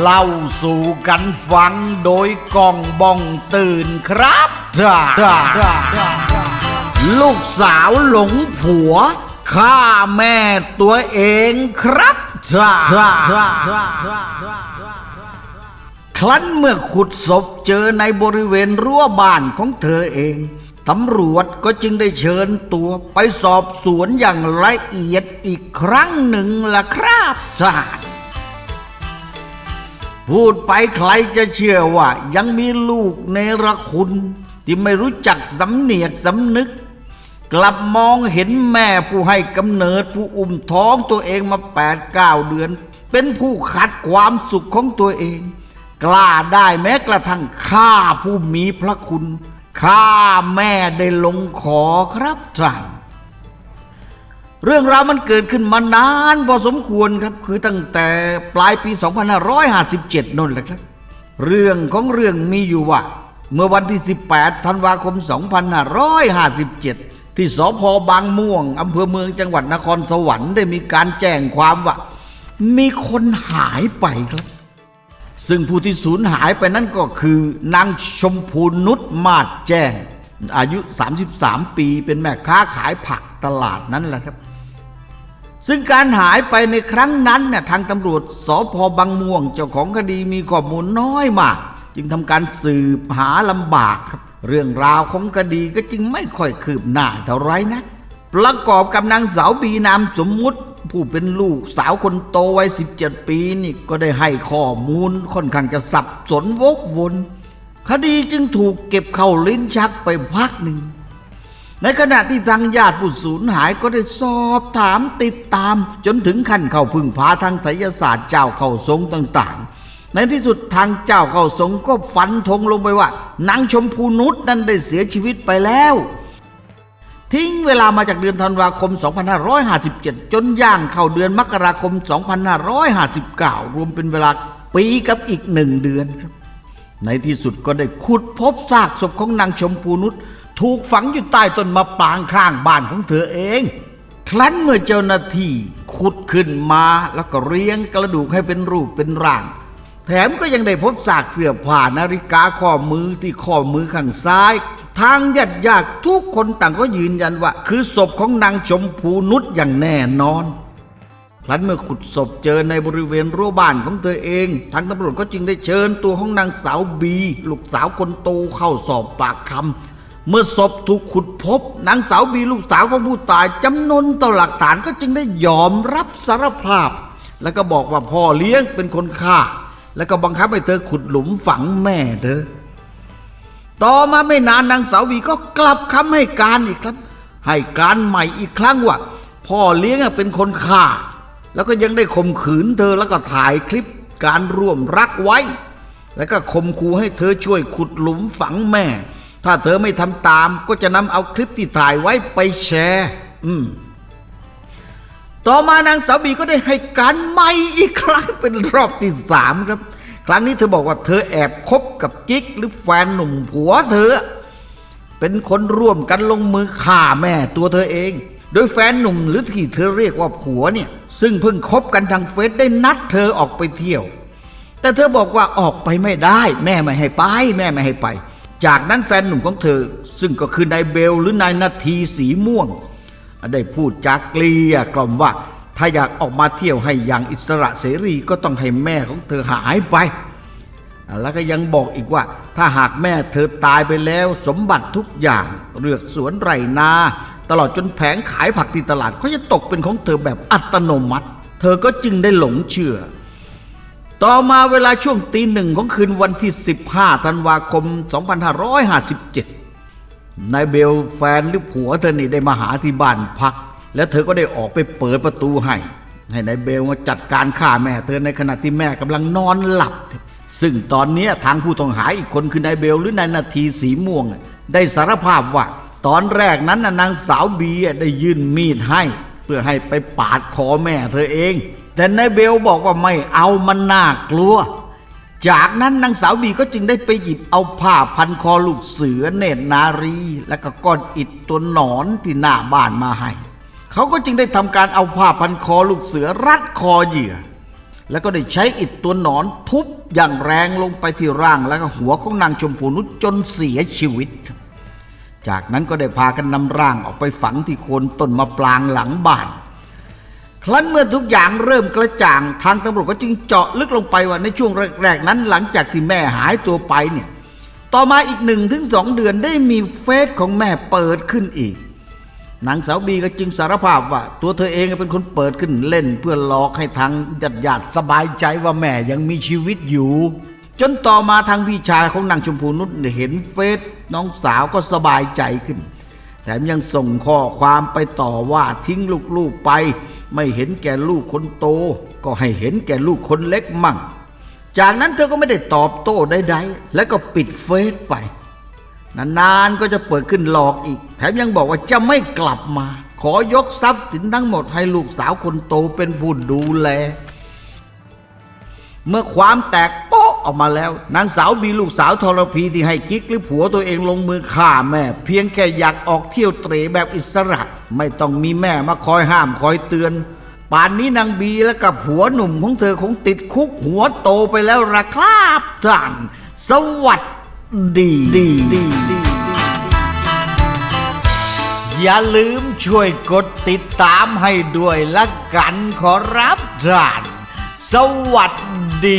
เล่าสู่กันฟังโดยกองบ้องตื่นครับจ้าลูกสาวหลงผัวฆ่าแม่ตัวเองครับจ้าครั้นเมื่อขุดศพเจอในบริเวณรั้วบ้านของเธอเองตำรวจก็จึงได้เชิญตัวไปสอบสวนอย่างละเอียดอีกครั้งหนึ่งล่ะครับจ้า พูดไปใครจะเชื่อว่า ยังมีลูกเนรคุณ ที่ไม่รู้จักสำเนียกสำนึก กลับมองเห็นแม่ผู้ให้กำเนิดผู้อุ้มท้องตัวเองมาแปดเก้าเดือน เป็นผู้ขัดความสุขของตัวเอง กล้าได้แม้กระทั่งฆ่าผู้มีพระคุณฆ่าแม่ได้ลงขอครับท่าน เรื่องราวมันเกิดขึ้นมานานพอสมควรครับ คือตั้งแต่ปลายปี 2557นนแหละครับ เรื่องของเรื่องมีอยู่ว่า เมื่อวันที่ 18 ธันวาคม 2557 ที่สพบางม่วงอำเภอเมืองจังหวัดนครสวรรค์ได้มีการแจ้งความว่า มีคนหายไปครับ ซึ่งผู้ที่สูญหายไปนั่นก็คือนางชมพูนุชมาดแจ้งอายุ 33 ปี เป็นแม่ค้าขายผักตลาดนั้นแหละครับ ซึ่งการหายไปในครั้งนั้นเนี่ยทางตำรวจสพบางม่วงเจ้าของคดีมีข้อมูลน้อยมากจึงทำการสืบหาลำบากครับ เรื่องราวของคดีก็จึงไม่ค่อยคืบหน้าเท่าไรนะประกอบกับนางสาวบีนามสมมุติผู้เป็นลูกสาวคนโตวัย 17 ปีนี่ก็ได้ให้ข้อมูลค่อนข้างจะสับสนวกวน คดีจึงถูกเก็บเข้าลิ้นชักไปพักหนึ่ง ในขณะที่ทางญาติผู้สูญหายก็ได้สอบถามติดตาม จนถึงขั้นเข้าพึ่งพาทางไสยศาสตร์เจ้าเข้าทรงต่างๆ ในที่สุดทางเจ้าเข้าทรงก็ฟันธงลงไปว่านางชมพูนุชนั้นได้เสียชีวิตไปแล้ว ทิ้งเวลามาจากเดือนธันวาคม 2557 จนย่างเข้าเดือนมกราคม 2559 รวมเป็นเวลาปีกับอีกหนึ่งเดือนครับในที่สุดก็ได้ขุดพบซากศพของนางชมพูนุช ถูกฝังอยู่ใต้ต้นมะปางข้างบ้านของเธอเอง ครั้นเมื่อเจ้าหน้าที่ขุดขึ้นมาแล้วก็เรียงกระดูกให้เป็นรูปเป็นร่าง แถมก็ยังได้พบซากเสื้อผ้านาฬิกาข้อมือที่ข้อมือข้างซ้าย ทางญาติญาติทุกคนต่างก็ยืนยันว่า คือศพของนางชมพูนุชอย่างแน่นอนครั้นเมื่อขุดศพเจอในบริเวณรั้วบ้านของเธอเอง ทางตำรวจก็จึงได้เชิญตัวของนางสาวบี ลูกสาวคนโตเข้าสอบปากคำ เมื่อศพถูกขุดพบนางสาวบีลูกสาวของผู้ตายจำนนต่อหลักฐานก็จึงได้ยอมรับสารภาพ แล้วก็บอกว่าพ่อเลี้ยงเป็นคนฆ่า แล้วก็บังคับให้เธอขุดหลุมฝังแม่เธอต่อมาไม่นานนางสาววีก็กลับคำให้การอีกครับ ให้การใหม่อีกครั้งว่าพ่อเลี้ยงเป็นคนฆ่า แล้วก็ยังได้ข่มขืนเธอแล้วก็ถ่ายคลิปการร่วมรักไว้ แล้วก็ข่มขู่ให้เธอช่วยขุดหลุมฝังแม่ ถ้าเธอไม่ทำตามก็จะนำเอาคลิปที่ถ่ายไว้ไปแชร์อืมต่อมานางสาวบีก็ได้ให้การใหม่อีกครั้งเป็นรอบที่สามครับ ครั้งนี้เธอบอกว่าเธอแอบคบกับจิ๊กหรือแฟนหนุ่มผัวเธอ เป็นคนร่วมกันลงมือฆ่าแม่ตัวเธอเอง โดยแฟนหนุ่มหรือที่เธอเรียกว่าผัวเนี่ย ซึ่งเพิ่งคบกันทางเฟซได้นัดเธอออกไปเที่ยว แต่เธอบอกว่าออกไปไม่ได้ แม่ไม่ให้ไป แม่ไม่ให้ไป จากนั้นแฟนหนุ่มของเธอ ซึ่งก็คือนายเบลหรือนายนาทีสีม่วง ได้พูดจากเกลียกล่อมว่า ถ้าอยากออกมาเที่ยวให้อย่างอิสระเสรีก็ต้องให้แม่ของเธอหายไป แล้วก็ยังบอกอีกว่า ถ้าหากแม่เธอตายไปแล้ว สมบัติทุกอย่างเรือกสวนไรนา ตลอดจนแผงขายผักที่ตลาดก็จะตกเป็นของเธอแบบอัตโนมัติ เธอก็จึงได้หลงเชื่อ ต่อมาเวลาช่วงตีหนึ่งของคืนวันที่ 15 ธันวาคม 2557 นายเบลแฟนหรือผัวเธอนี่ได้มาหาที่บ้านพัก แล้วเธอก็ได้ออกไปเปิดประตูให้ ให้นายเบลมาจัดการฆ่าแม่เธอในขณะที่แม่กำลังนอนหลับ ซึ่งตอนนี้ทางผู้ต้องหาอีกคนคือนายเบลหรือนายนาทีสีม่วง ได้สารภาพว่า ตอนแรกนั้นน่ะนางสาวบีได้ยื่นมีดให้ เพื่อให้ไปปาดคอแม่เธอเอง แต่นายเบลบอกว่าไม่เอามันน่ากลัว จากนั้นนางสาวบีก็จึงได้ไปหยิบเอาผ้าพันคอลูกเสือเนตรนารี และก็ก้อนอิฐตัวหนอนที่หน้าบ้านมาให้ เขาก็จึงได้ทำการเอาผ้าพันคอลูกเสือรัดคอเหยื่อ แล้วก็ได้ใช้อิฐตัวหนอนทุบอย่างแรงลงไปที่ร่างและก็หัวของนางชมพูนุชจนเสียชีวิต จากนั้นก็ได้พากันนำร่างออกไปฝังที่โคนต้นมะปรางหลังบ้าน ครั้นเมื่อทุกอย่างเริ่มกระจ่างทางตำรวจก็จึงเจาะลึกลงไปว่าในช่วงแรกๆนั้น หลังจากที่แม่หายตัวไปเนี่ย ต่อมาอีกหนึ่งถึงสองเดือนได้มีเฟซของแม่เปิดขึ้นอีกนางสาวบีก็จึงสารภาพว่า ตัวเธอเองเป็นคนเปิดขึ้นเล่น เพื่อหลอกให้ทางญาติญาติสบายใจว่าแม่ยังมีชีวิตอยู่ จนต่อมาทางพี่ชายของนางชมพูนุชเห็นเฟซน้องสาวก็สบายใจขึ้น แถมยังส่งข้อความไปต่อว่าทิ้งลูกๆไป ไม่เห็นแก่ลูกคนโต ก็ให้เห็นแก่ลูกคนเล็กมั่ง จากนั้นเธอก็ไม่ได้ตอบโต้ใดๆ และก็ปิดเฟซไป นานๆก็จะเปิดขึ้นหลอกอีก แถมยังบอกว่าจะไม่กลับมา ขอยกทรัพย์สินทั้งหมดให้ลูกสาวคนโตเป็นผู้ดูแล เมื่อความแตกโป๊ ออกมาแล้ว นางสาวบีลูกสาวทรพีที่ให้กิ๊กหรือผัวตัวเองลงมือฆ่าแม่ เพียงแค่อยากออกเที่ยวเตร่แบบอิสระ ไม่ต้องมีแม่มาคอยห้ามคอยเตือน ป่านนี้นางบีและกับผัวหนุ่มของเธอคงติดคุกหัวโตไปแล้วละครับท่านสวัสดีดีดีดีอย่าลืมช่วยกดติดตามให้ด้วยละกันขอรับท่านสวัสดี